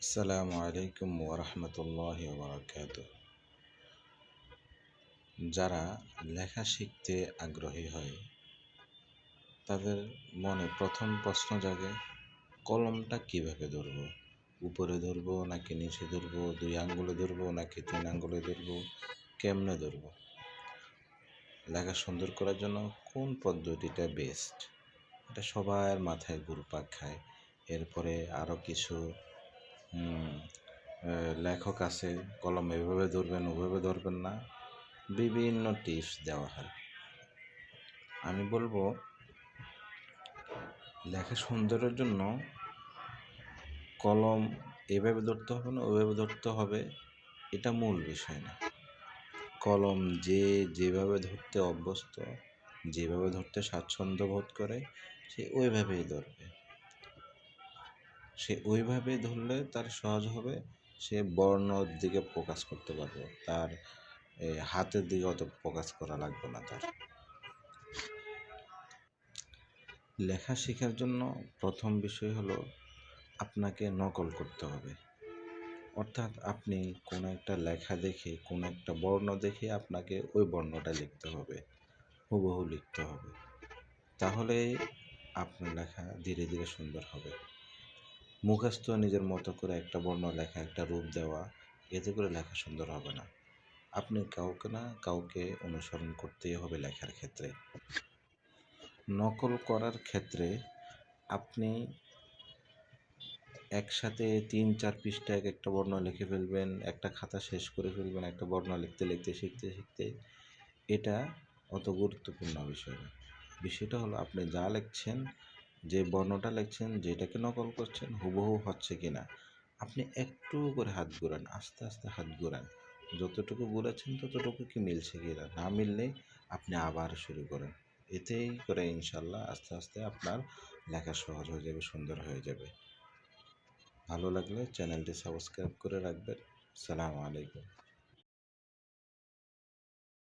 আসসালামু আলাইকুম ওরহমতুল্লাহ বরকাত যারা লেখা শিখতে আগ্রহী হয়, তাদের মনে প্রথম প্রশ্ন জাগে, কলমটা কীভাবে ধরব? উপরে ধরব নাকি নিচে ধরব? দুই আঙ্গুলে ধরব নাকি তিন আঙ্গুলে ধরব? কেমনে ধরব? লেখা সুন্দর করার জন্য কোন পদ্ধতিটা বেস্ট এটা সবার মাথায় ঘুরপাক খায়। এরপরে আরও কিছু লেখক আছে, কলম এভাবে ধরবেন, ওভাবে ধরবেন না। বিভিন্ন টিপস দেওয়া হয়। আমি বলব, লেখা সুন্দরের জন্য কলম এভাবে ধরতে হবে না ওইভাবে ধরতে হবে, এটা মূল বিষয় না। কলম যে যেভাবে ধরতে অভ্যস্ত, যেভাবে ধরতে স্বাচ্ছন্দ্য বোধ করে, সে ওইভাবেই ধরবে। সে ওইভাবে ধরলে তার সহজ হবে। সে বর্ণর দিকে ফোকাস করতে পারবে। তার হাতের দিকে অত ফোকাস করা লাগবে না তার। লেখা শেখার জন্য প্রথম বিষয় হলো আপনাকে নকল করতে হবে। অর্থাৎ আপনি কোনো একটা লেখা দেখে, কোনো একটা বর্ণ দেখে আপনাকে ওই বর্ণটা লিখতে হবে, হুবহু লিখতে হবে। তাহলে আপনার লেখা ধীরে ধীরে সুন্দর হবে। মুখস্থ নিজের মতো করে একটা বর্ণ লেখা, একটা রূপ দেওয়া, এতে করে লেখা সুন্দর হবে না। আপনি কাউকে না কাউকে অনুসরণ করতেই হবে লেখার ক্ষেত্রে। নকল করার ক্ষেত্রে আপনি একসাথে তিন, চার পৃষ্ঠা এক একটা বর্ণ লিখে ফেলবেন, একটা খাতা শেষ করে ফেলবেন, একটা বর্ণ লিখতে লিখতে, শিখতে শিখতে। এটা অত গুরুত্বপূর্ণ বিষয় না। বিষয়টা হলো আপনি যা লিখছেন যে বর্ণটা লিখছেন, যেটাকে নকল করছেন, হুবহু হচ্ছে কি না? আপনি একটু করে হাত ঘোরান, আস্তে আস্তে হাত ঘোরান। যতটুকু ঘুরেছেন, ততটুকু কি মিলছে কি না? না মিললে আপনি আবার শুরু করেন। এতেই করে ইনশাল্লাহ আস্তে আস্তে আপনার লেখা সহজ হয়ে যাবে, সুন্দর হয়ে যাবে। ভালো লাগলে চ্যানেলটি সাবস্ক্রাইব করে রাখবেন। সালামু আলাইকুম।